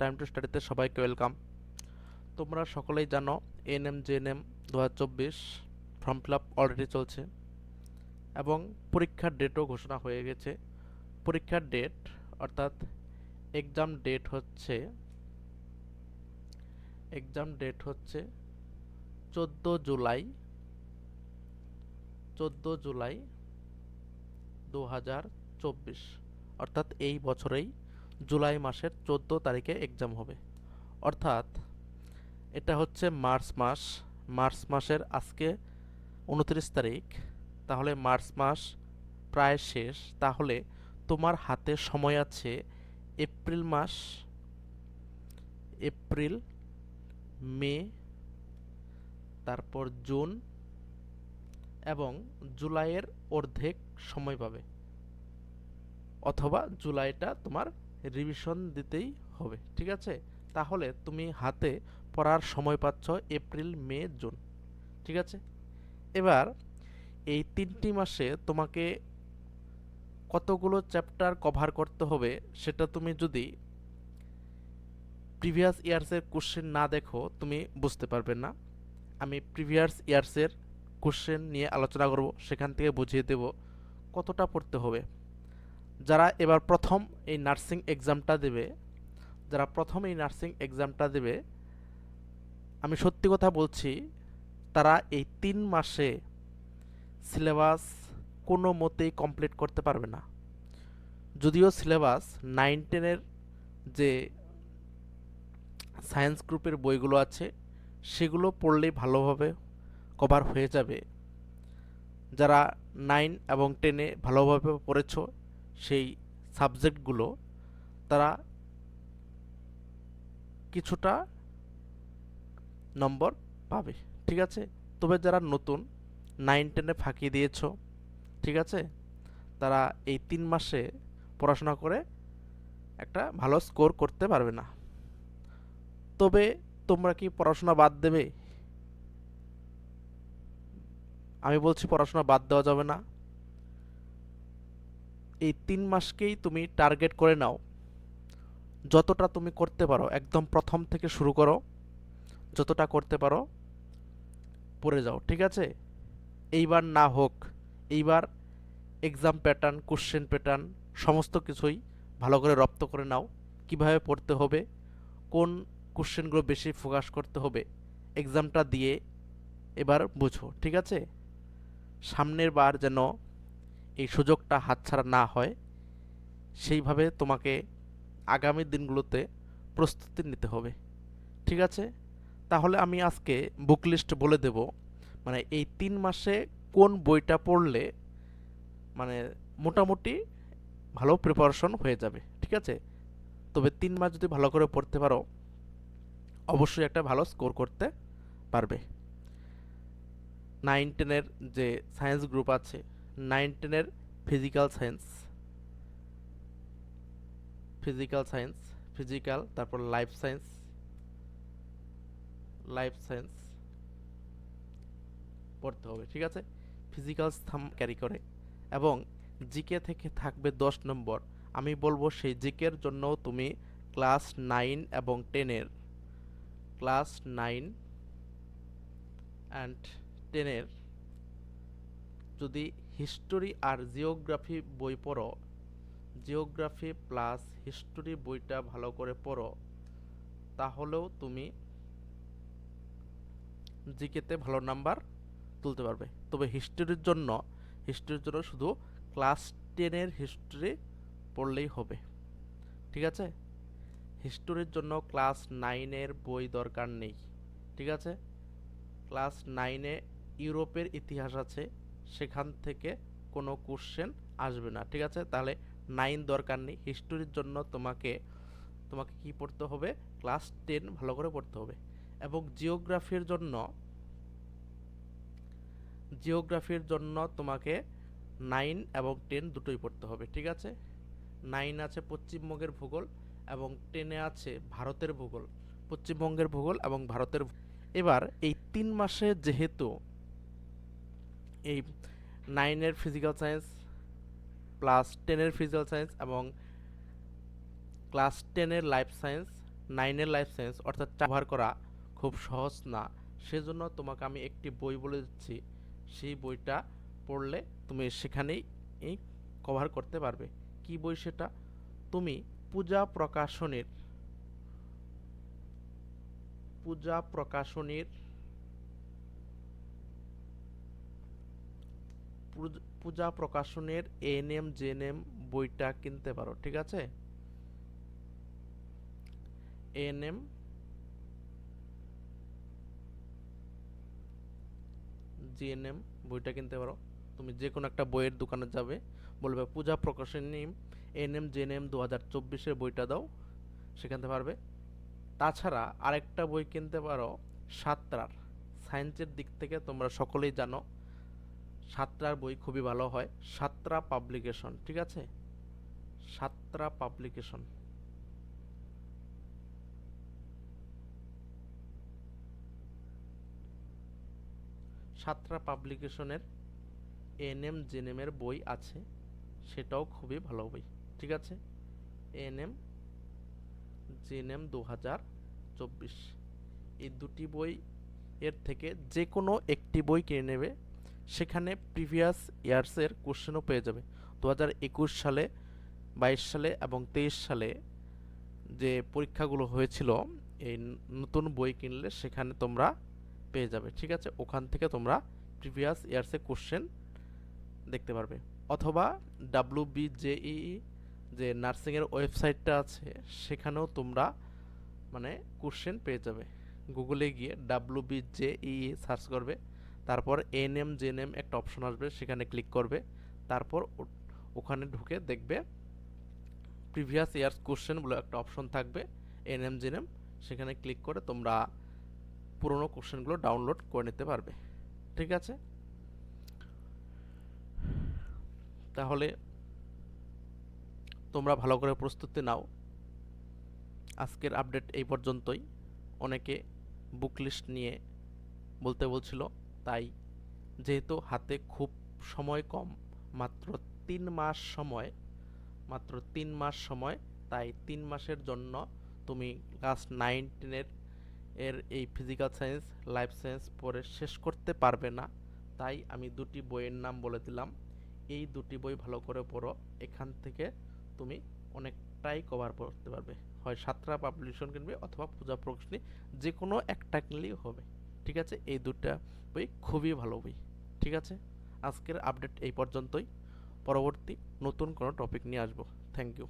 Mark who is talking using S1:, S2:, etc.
S1: Time to স্টাডিতে সবাইকে welcome তোমরা সকলেই জানো এনএম জেএনএম দু হাজার চব্বিশ ফর্ম ফিল আপ অলরেডি চলছে এবং পরীক্ষার ডেটও ঘোষণা হয়ে গেছে। পরীক্ষার ডেট অর্থাৎ এক্সাম ডেট হচ্ছে এক্সাম ডেট হচ্ছে চোদ্দ জুলাই চোদ্দ জুলাই দু হাজার চব্বিশ। অর্থাৎ এই বছরেই জুলাই মাসের চোদ্দ তারিখে এক্সাম হবে। অর্থাৎ এটা হচ্ছে মার্চ মাস। মার্চ মাসের আজকে উনত্রিশ তারিখ। তাহলে মার্চ মাস প্রায় শেষ। তাহলে তোমার হাতে সময় আছে এপ্রিল মাস, এপ্রিল, মে, তারপর জুন এবং জুলাইয়ের অর্ধেক সময় পাবে। অথবা জুলাইটা তোমার রিভিশন দিতেই হবে, ঠিক আছে? তাহলে তুমি হাতে পড়ার সময় পাচ্ছ এপ্রিল, মে, জুন, ঠিক আছে? এবার এই তিনটি মাসে তোমাকে কতগুলো চ্যাপ্টার কভার করতে হবে সেটা তুমি যদি প্রিভিয়াস ইয়ার্সের কোশ্চেন না দেখো, তুমি বুঝতে পারবে না। আমি প্রিভিয়াস ইয়ার্সের কোশ্চেন নিয়ে আলোচনা করব, সেখান থেকে বুঝিয়ে দেব কতটা পড়তে হবে। যারা এবার প্রথম এই নার্সিং এক্সামটা দেবে, যারা প্রথম এই নার্সিং এক্সামটা দেবে, আমি সত্যি কথা বলছি, তারা এই তিন মাসে সিলেবাস কোনো মতেই কমপ্লিট করতে পারবে না। যদিও সিলেবাস নাইন টেনের যে সায়েন্স গ্রুপের বইগুলো আছে, সেগুলো পড়লেই ভালোভাবে কভার হয়ে যাবে। যারা নাইন এবং টেনে ভালোভাবে পড়েছ সেই সাবজেক্টগুলো, তারা কিছুটা নম্বর পাবে, ঠিক আছে? তবে যারা নতুন নাইন টেনে ফাঁকি দিয়েছ, ঠিক আছে? তারা এই তিন মাসে পড়াশোনা করে একটা ভালো স্কোর করতে পারবে না। তবে তোমরা কি পড়াশোনা বাদ দেবে? আমি বলছি পড়াশোনা বাদ দেওয়া যাবে না। এই তিন মাসকেই তুমি টার্গেট করে নাও। যতটা তুমি করতে পারো, একদম প্রথম থেকে শুরু করো। যতটা করতে পারো, পড়ে যাও, ঠিক আছে? এইবার না হোক, এইবার এক্সাম প্যাটার্ন কোশ্চেন প্যাটার্ন সমস্ত কিছুই ভালো করে রপ্ত করে নাও। কীভাবে পড়তে হবে, কোন কোশ্চেনগুলো বেশি ফোকাস করতে হবে এক্সামটা দিয়ে এবার বুঝো, ঠিক আছে? সামনের বার যেন এই সুযোগটা হাতছাড়া না হয়, সেইভাবে তোমাকে আগামী দিনগুলোতে প্রস্তুতি নিতে হবে। ঠিক আছে? তাহলে আমি আজকে বুক লিস্ট বলে দেব মানে এই তিন মাসে কোন বইটা পড়লে মানে মোটামুটি ভালো প্রিপারেশন হয়ে যাবে। ঠিক আছে? তবে তিন মাস যদি ভালো করে পড়তে পারো, অবশ্যই একটা ভালো স্কোর করতে পারবে। নাইন টেনের যে সায়েন্স গ্রুপ আছে নাইন টেনের physical science physical science physical তারপর লাইফ সায়েন্স লাইফ সায়েন্স পড়তে হবে, ঠিক আছে? ফিজিক্যাল স্থাম ক্যারি করে। এবং জিকে থেকে থাকবে দশ নম্বর। আমি বলব সেই জিকের জন্য তুমি ক্লাস নাইন এবং টেনের ক্লাস নাইন অ্যান্ড টেনের যদি হিস্টোরি আর জিওগ্রাফি বই পড়ো। জিওগ্রাফি প্লাস হিস্টোরি বইটা ভালো করে পড়ো। তাহলেও তুমি জিকেতে ভালো নাম্বার তুলতে পারবে। তবে হিস্টোরির জন্য হিস্টোরির জন্য শুধু ক্লাস টেনের হিস্টোরি পড়লেই হবে। ঠিক আছে? হিস্টোরির জন্য ক্লাস নাইনের বই দরকার নেই। ঠিক আছে? ক্লাস নাইনে ইউরোপের ইতিহাস আছে। সেখান থেকে কোনো কোশ্চেন আসবে না, ঠিক আছে? তাহলে নাইন দরকার নেই। হিস্টোরির জন্য তোমাকে তোমাকে কি পড়তে হবে? ক্লাস টেন ভালো করে পড়তে হবে। এবং জিওগ্রাফির জন্য জিওগ্রাফির জন্য তোমাকে নাইন এবং টেন দুটোই পড়তে হবে, ঠিক আছে? নাইন আছে পশ্চিমবঙ্গের ভূগোল এবং টেনে আছে ভারতের ভূগোল, পশ্চিমবঙ্গের ভূগোল এবং ভারতের এবার এই তিন মাসে যেহেতু এই নাইনের ফিজিক্যাল সায়েন্স ক্লাস টেনের ফিজিক্যাল সায়েন্স এবং ক্লাস টেনের লাইফ সায়েন্স নাইনের লাইফ সায়েন্স অর্থাৎ ব্যবহার করা খুব সহজ না। সেজন্য তোমাকে আমি একটি বই বলে দিচ্ছি। সেই বইটা পড়লে তুমি সেখানেই এই কভার করতে পারবে। কি বই সেটা? তুমি পূজা প্রকাশনীর পূজা প্রকাশনীর পূজ- প্রকাশনের এএনএম জেএনএম বইটা কিনতে পারো, ঠিক আছে? এএনএম জিএনএম বইটা কিনতে পারো। তুমি যে কোনো একটা বইয়ের দোকানে যাবে, বলবে পূজা প্রকাশনী এএনএম জেএনএম দু হাজার চব্বিশের বইটা দাও সেখানতে পারবে। তাছাড়া আরেকটা বই কিনতে পারো সাতটার সায়েন্সের দিক থেকে তোমরা সকলেই জানো সাতটার বই খুবই ভালো হয়। সাতরা পাবলিকেশন ঠিক আছে? সাতরা পাবলিকেশন সাতরা পাবলিকেশনের এন এম জেনেমের বই আছে। সেটাও খুবই ভালো বই, ঠিক আছে? এনএম জেনেম দু হাজার চব্বিশ। এই দুটি বই এর থেকে যে কোনো একটি বই কিনে নেবে। সেখানে প্রিভিয়াস ইয়ার্সের কোশ্চেনও পেয়ে যাবে। দু হাজার একুশ সালে, বাইশ সালে এবং তেইশ সালে যে পরীক্ষাগুলো হয়েছিল, এই নতুন বই কিনলে সেখানে তোমরা পেয়ে যাবে, ঠিক আছে? ওখান থেকে তোমরা প্রিভিয়াস ইয়ার্সের কোশ্চেন দেখতে পারবে। অথবা ডাব্লু বিজেই যে নার্সিংয়ের ওয়েবসাইটটা আছে, সেখানেও তোমরা মানে কোশ্চেন পেয়ে যাবে। গুগলে গিয়ে ডাব্লু বিজেই সার্চ করবে। তারপর এন এম এনএম জেএনএম একটা অপশন আসবে, সেখানে ক্লিক করবে। তারপর ওখানে ঢুকে দেখবে প্রিভিয়াস ইয়ার্স কোশ্চেন বলে একটা অপশন থাকবে এনএম জেএনএম সেখানে ক্লিক করে তোমরা পুরনো কোশ্চেনগুলো ডাউনলোড করে নিতে পারবে। ঠিক আছে? তাহলে তোমরা ভালো করে প্রস্তুতি নাও। আজকের আপডেট এই পর্যন্তই। অনেকে বুক লিস্ট নিয়ে বলতে বলছিল। তাই যেহেতু হাতে খুব সময় কম, মাত্র তিন মাস সময়, মাত্র তিন মাস সময়, তাই তিন মাসের জন্য তুমি ক্লাস নাইন, টেনের এর এই ফিজিক্যাল সায়েন্স লাইফ সায়েন্স পড়ে শেষ করতে পারবে না। তাই আমি দুটি বইয়ের নাম বলে দিলাম। এই দুটি বই ভালো করে পড়ো। এখান থেকে তুমি অনেকটাই কভার করতে পারবে। হয় সাতরা পাবলিকেশন কিনবে অথবা পূজা প্রকাশনী যে কোনো একটা কিনলেই হবে। ঠিক আছে? এই দুটা বই খুবই ভালো বই, ঠিক আছে? আজকের আপডেট এই পর্যন্তই। পরবর্তী নতুন কোনো টপিক নিয়ে আসব। Thank you